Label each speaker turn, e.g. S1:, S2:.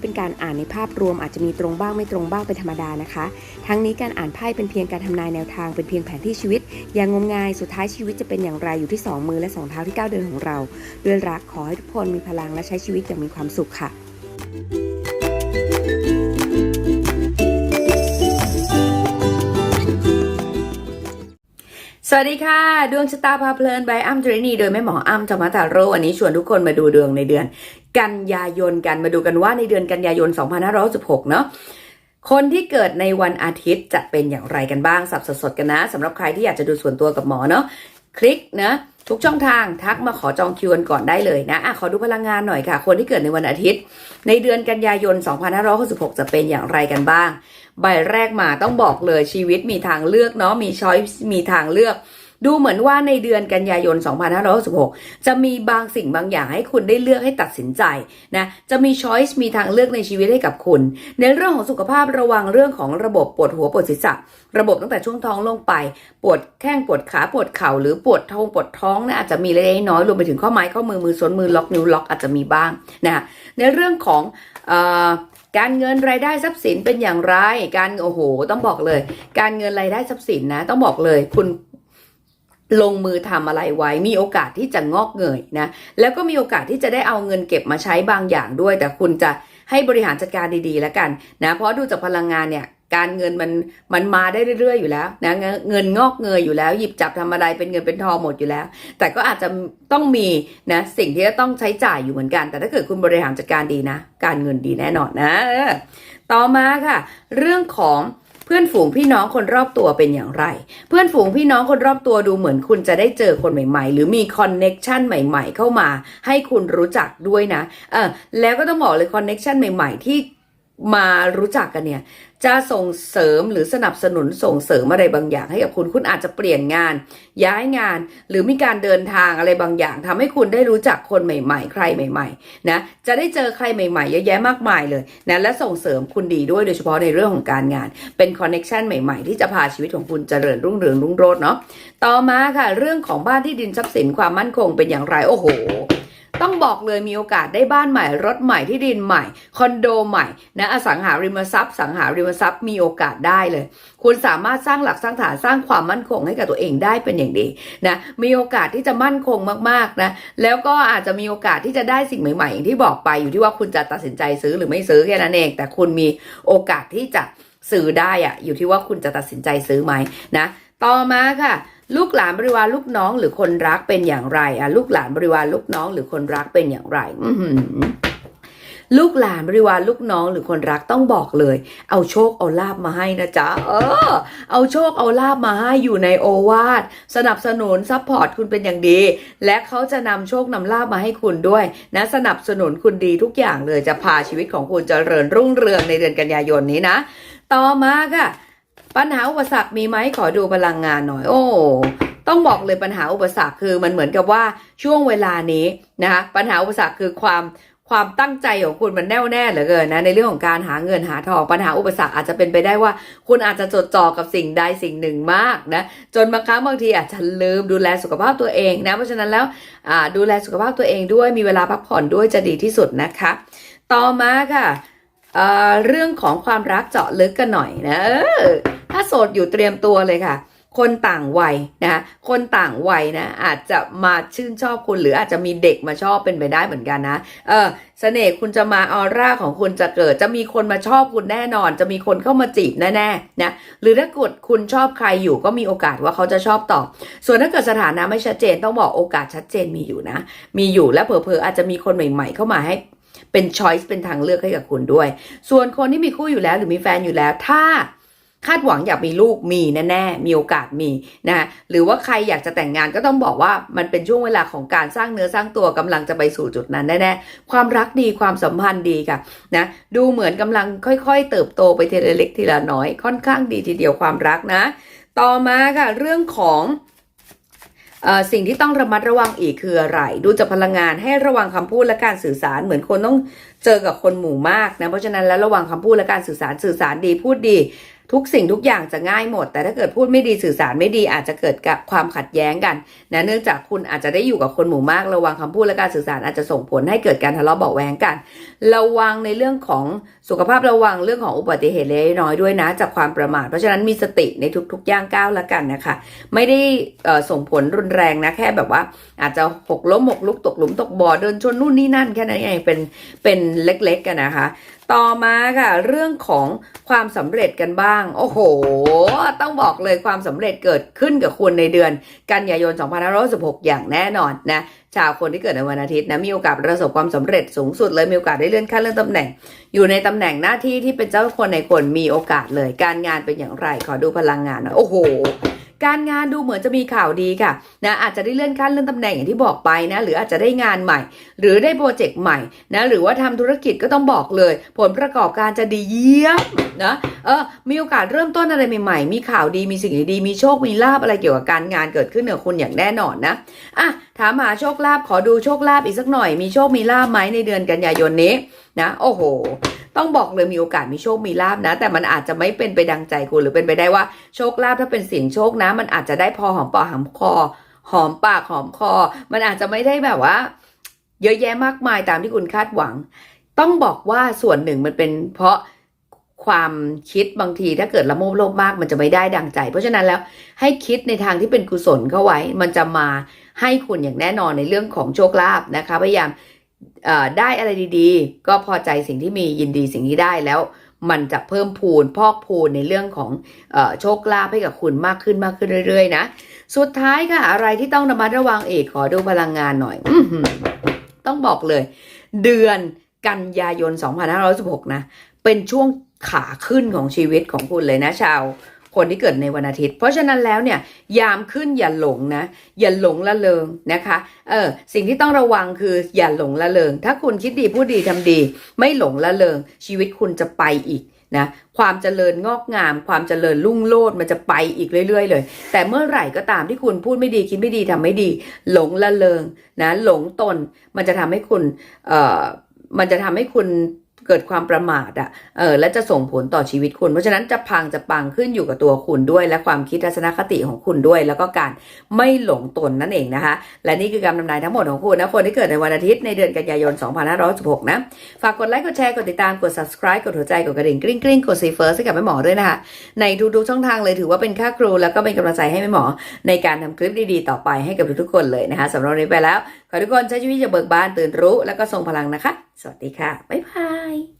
S1: นี้เป็นการอ่านในภาพรวมอาจจะมีตรงบ้างไม่ตรงบ้างเป็นธรรมดานะคะ ทั้งนี้การอ่านไพ่เป็นเพียงการทำนายแนวทางเป็นเพียงแผนที่ชีวิต อย่างงมงายสุดท้ายชีวิตจะเป็นอย่างไรอยู่ที่สองมือและสองเท้าที่ก้าวเดินของเรา ด้วยรักขอให้ทุกคนมีพลังและใช้ชีวิตอย่างมีความสุขค่ะ
S2: สวัสดีค่ะ ดวงชะตาพาเพลินใบอ้ำจรินีโดยแม่หมออ้ำธรรมตาโรวันนี้ชวนทุกคนมาดูดวงในเดือน กันยายนกันมาดูกันว่าในเดือนกันยายน 2516 เนาะคนที่เกิดในวันอาทิตย์จะเป็นอย่างไรกันบ้างสับสดๆกันนะสำหรับใครที่อยากจะดูส่วนตัวกับหมอเนาะคลิกนะทุกช่องทางทักมาขอจองคิวกันก่อนได้เลยนะอะขอดูพลังงานหน่อยค่ะ คนที่เกิดในวันอาทิตย์ ในเดือนกันยายน 2566 จะเป็นอย่างไรกันบ้าง ใบแรกมาต้องบอกเลยชีวิตมีทางเลือกเนาะมีช้อยมีทางเลือก ดูเหมือนว่าในเดือนกันยายน 2566 จะมีบางสิ่งบางอย่างให้คุณได้เลือกให้ตัดสินใจนะ จะมีช้อยส์มีทางเลือกในชีวิตให้กับคุณ ในเรื่องของสุขภาพระวังเรื่องของระบบปวดหัวปวดศีรษะ ระบบตั้งแต่ช่วงท้องลงไป ปวดแข้งปวดขาปวดเข่าหรือปวดท้องปวดท้องนะอาจจะมีเล็กน้อยรวมไปถึงข้อไม้ข้อมือมือซ้นมือล็อกนิ้วล็อกอาจจะมีบ้างนะในเรื่องของการเงินรายได้ทรัพย์สินเป็นอย่างไร การโอ้โห ต้องบอกเลย การเงินรายได้ทรัพย์สินนะ ต้องบอกเลย คุณ ลงมือทำอะไรไว้มีโอกาสที่จะงอกเงยนะแล้วก็มีโอกาสที่จะได้เอาเงินเก็บมาใช้บางอย่างด้วย แต่คุณจะให้บริหารจัดการดีๆแล้วกันนะเพราะดูจากพลังงานเนี่ยการเงินมันมันมาได้เรื่อยๆอยู่แล้วนะเงินเงินงอกเงยอยู่แล้ว หยิบจับทำอะไรเป็นเงินเป็นทองหมดอยู่แล้ว แต่ก็อาจจะต้องมีนะสิ่งที่จะต้องใช้จ่ายอยู่เหมือนกัน แต่ถ้าเกิดคุณบริหารจัดการดีนะ การเงินดีแน่นอนนะต่อมาค่ะ เรื่องของ พื่อนฝูงพี่น้องคนรอบตัวเป็นอย่างไร เพื่อนฝูงพี่น้องคนรอบตัวดูเหมือนคุณจะได้เจอคนใหม่ๆ หรือมีคอนเน็กชันใหม่ ๆ เข้ามา ให้คุณรู้จักด้วยนะเออแล้วก็ต้องบอกเลยคอนเน็กชันใหม่ ๆ ที่ มารู้จักกันเนี่ย จะส่งเสริมหรือสนับสนุนส่งเสริมอะไรบางอย่างให้กับคุณคุณอาจจะเปลี่ยนงาน ย้ายงาน หรือมีการเดินทางอะไรบางอย่างทำให้คุณได้รู้จักคนใหม่ ๆ ใครใหม่ ๆ นะ จะได้เจอใครใหม่ๆเยอะแยะมากมายเลยนะและส่งเสริมคุณดีด้วยโดยเฉพาะในเรื่องของการงาน เป็นคอนเน็ชันใหม่ ๆ ที่จะพาชีวิตของคุณเจริญรุ่งเรืองรุ่งโรจน์เนาะต่อมาค่ะ เรื่องของบ้านที่ดินทรัพย์สินความมั่นคงเป็นอย่างไรโอ้โห ต้องบอกเลยมีโอกาสได้บ้านใหม่ รถใหม่ที่ดินใหม่ คอนโดใหม่นะอสังหาริมทรัพย์ สังหาริมทรัพย์มีโอกาสได้เลย คุณสามารถสร้างหลักสร้างฐานสร้างความมั่นคงให้กับตัวเองได้เป็นอย่างดีนะมีโอกาสที่จะมั่นคงมากๆนะแล้วก็อาจจะมีโอกาสที่จะได้สิ่งใหม่ๆอย่างที่บอกไปอยู่ที่ว่าคุณจะตัดสินใจซื้อหรือไม่ซื้อแค่นั้นเอง แต่คุณมีโอกาสที่จะซื้อได้อะอยู่ที่ว่าคุณจะตัดสินใจซื้อไหมนะ ต่อมาค่ะ ลูกหลานบริวารลูกน้องหรือคนรักเป็นอย่างไรอะลูกหลานบริวารลูกน้องหรือคนรักเป็นอย่างไร อืลูกหลานบริวารลูกน้องหรือคนรักต้องบอกเลย เอาโชคเอาลาบมาให้นะจ๊ะเออ เอาโชคเอาลาบมาให้อยู่ในโอวาทสนับสนุนซัพพอร์ตคุณเป็นอย่างดี และเขาจะนำโชคนำลาบมาให้คุณด้วย นะสนับสนุนคุณดีทุกอย่างเลยจะพาชีวิตของคุณจเจริญรุ่งเรืองในเดือนกันยายนนี้นะ ต่อมาค่ะ ปัญหาอุปสรรคมีไหมขอดูพลังงานหน่อย โอ้ต้องบอกเลยปัญหาอุปสรรคคือมันเหมือนกับว่าช่วงเวลานี้นะคะปัญหาอุปสรรคคือความความตั้งใจของคุณมันแน่วแน่เหลือเกินนะในเรื่องของการหาเงินหาทองปัญหาอุปสรรคอาจจะเป็นไปได้ว่า คุณอาจจะจดจ่อกับสิ่งใดสิ่งหนึ่งมากนะจนบางครั้งบางทีอาจจะลืมดูแลสุขภาพตัวเองนะเพราะฉะนั้นแล้วดูแลสุขภาพตัวเองด้วยมีเวลาพักผ่อนด้วยจะดีที่สุดนะคะ ต่อมาค่ะเเรื่องของความรักเจาะลึกกันหน่อยนะ ถ้าโสดอยู่เตรียมตัวเลยค่ะ คนต่างวัยนะคนต่างวัยนะอาจจะมาชื่นชอบคุณหรืออาจจะมีเด็กมาชอบเป็นไปได้เหมือนกันนะ เออเสน่ห์คุณจะมาออร่าของคุณจะเกิด จะมีคนมาชอบคุณแน่นอน จะมีคนเข้ามาจีบแน่ๆนะหรือถ้ากดคุณชอบใครอยู่ก็มีโอกาสว่าเขาจะชอบตอบ ส่วนถ้าเกิดสถานะไม่ชัดเจนต้องบอกโอกาสชัดเจนมีอยู่นะ มีอยู่และเผลอๆอาจจะมีคนใหม่ ๆ เข้ามาให้เป็นช้อยส์เป็นทางเลือกให้กับคุณด้วย ส่วนคนที่มีคู่อยู่แล้วหรือมีแฟนอยู่แล้ว ถ้า คาดหวังอยากมีลูกมีแน่ๆมีโอกาสมีนะหรือว่าใครอยากจะแต่งงานก็ต้องบอกว่ามันเป็นช่วงเวลาของการสร้างเนื้อสร้างตัวกำลังจะไปสู่จุดนั้นแน่ๆความรักดีความสัมพันธ์ดีค่ะนะดูเหมือนกำลังค่อยๆ เติบโตไปทีละเล็กทีละน้อย ค่อนข้างดีทีเดียวความรักนะ ต่อมาค่ะเรื่องของสิ่งที่ต้องระมัดระวังอีกคืออะไร ดูจากพลังงานให้ระวังคำพูดและการสื่อสารเหมือนคนต้องเจอกับคนหมู่มากนะเพราะฉะนั้นแล้วระวังคำพูดและการสื่อสารสื่อสารดีพูดดี ทุกสิ่งทุกอย่างจะง่ายหมด แต่ถ้าเกิดพูดไม่ดีสื่อสารไม่ดีอาจจะเกิดกับความขัดแย้งกันนะเนื่องจากคุณอาจจะได้อยู่กับคนหมู่มากระวังคำพูดและการสื่อสารอาจจะส่งผลให้เกิดการทะเลาะเบาแวงกัน ระวังในเรื่องของสุขภาพระวังเรื่องของอุบัติเหตุเล็กน้อยด้วยนะ จากความประมาทเพราะฉะนั้นมีสติในทุกๆย่างก้าวละกันนะคะ ไม่ได้ส่งผลรุนแรงนะแค่แบบว่า อาจจะหกล้มหกลุกตกหลุมตกบ่อเดินชนนู่นนี่นั่นแค่นั้นเองเป็นเป็นเล็กๆกันนะคะ ต่อมาค่ะ เรื่องของความสำเร็จกันบ้าง โอ้โห ต้องบอกเลยความสำเร็จเกิดขึ้นกับคุณในเดือน กันยายน 2516อย่างแน่นอนนะชาวคนที่เกิดในวันอาทิตย์นะมีโอกาสประสบความสำเร็จสูงสุดเลยมีโอกาสได้เลื่อนขั้นเลื่อนตำแหน่ง อยู่ในตำแหน่งหน้าที่ที่เป็นเจ้าคนในคนมีโอกาสเลย การงานเป็นอย่างไรขอดูพลังงานหน่อยโอ้โห การงานดูเหมือนจะมีข่าวดีค่ะนะอาจจะได้เลื่อนขั้นเลื่อนตำแหน่งอย่างที่บอกไปนะหรืออาจจะได้งานใหม่ หรือได้โปรเจกต์ใหม่นะหรือว่าทำธุรกิจก็ต้องบอกเลย ผลประกอบการจะดีเยี่ยมนะเออมีโอกาสเริ่มต้นอะไรใหม่ๆ มีข่าวดีมีสิ่งดีมีโชคมีลาบอะไรเกี่ยวกับการงานเกิดขึ้นกับคุณอย่างแน่นอนนะอะถามหาโชคลาภขอดูโชคลาภอีกสักหน่อย มีโชคมีลาบไหมในเดือนกันยายนนี้นะโอ้โห ต้องบอกเลยมีโอกาสมีโชคมีลาบนะ แต่มันอาจจะไม่เป็นไปดังใจคุณหรือเป็นไปได้ว่าโชคลาภถ้าเป็นเสียงโชคนะ มันอาจจะได้พอหอมปากหอมคอ หอมปากหอมคอ มันอาจจะไม่ได้แบบว่า เยอะแยะมากมายตามที่คุณคาดหวัง ต้องบอกว่าส่วนหนึ่งมันเป็นเพราะความคิดบางทีถ้าเกิดละโมบโลภมากมันจะไม่ได้ดังใจ เพราะฉะนั้นแล้วให้คิดในทางที่เป็นกุศลเข้าไว้ มันจะมาให้คุณอย่างแน่นอนในเรื่องของโชคลาภนะคะพยายาม ได้อะไรดีๆ ก็พอใจสิ่งที่มียินดีสิ่งที่ได้แล้ว มันจะเพิ่มพูนพอกพูนในเรื่องของอโชคลาภให้กับคุณมากขึ้นมากขึ้นเรื่อยๆนะสุดท้ายค่ะอะไรที่ต้องระมัดระวังเอกขอดูพลังงานหน่อยอต้องบอกเลย เดือนกันยายน 2516 นะ เป็นช่วงขาขึ้นของชีวิตของคุณเลยนะชาว คนที่เกิดในวันอาทิตย์ เพราะฉะนั้นแล้วเนี่ยยามขึ้นอย่าหลงนะ อย่าหลงละเลงนะคะเออสิ่งที่ต้องระวังคืออย่าหลงละเลง ถ้าคุณคิดดีพูดดีทำดี ไม่หลงละเลง ชีวิตคุณจะไปอีกนะความเจริญงอกงาม ความเจริญรุ่งโรจน์มันจะไปอีกเรื่อย ๆ เลย แต่เมื่อไหร่ก็ตามที่คุณพูดไม่ดีคิดไม่ดีทำไม่ดี หลงละเลงนะหลงตนมันจะทำให้คุณเอ่อมันจะทำให้คุณ เกิดความประมาทอะเออ และจะส่งผลต่อชีวิตคุณ เพราะฉะนั้นจะพังจะปังขึ้นอยู่กับตัวคุณด้วย และความคิดทัศนคติของคุณด้วย แล้วก็การไม่หลงตนนั่นเองนะคะ และนี่คือการทำนายทั้งหมดของคุณนะ คนที่เกิดในวันอาทิตย์ในเดือนกันยายน 2516 นะ ฝากกดไลค์ กดแชร์ กดติดตาม กด subscribe กดหัวใจ กดกระดิ่งกริ๊งกริ๊งกดซีเฟิร์สให้กับแม่หมอด้วยนะคะ ในทุกๆช่องทางเลยถือว่าเป็นค่าครู แล้วก็เป็นกำลังใจให้แม่หมอ ในการทำคลิปดีๆ ต่อไปให้กับทุกๆคนเลยนะคะสำหรับวันนี้ไปแล้ว ขอทุกคนใช้ชีวิตอย่าเบิกบานตื่นรู้ แล้วก็ทรงพลังนะคะ สวัสดีค่ะ บ๊ายบาย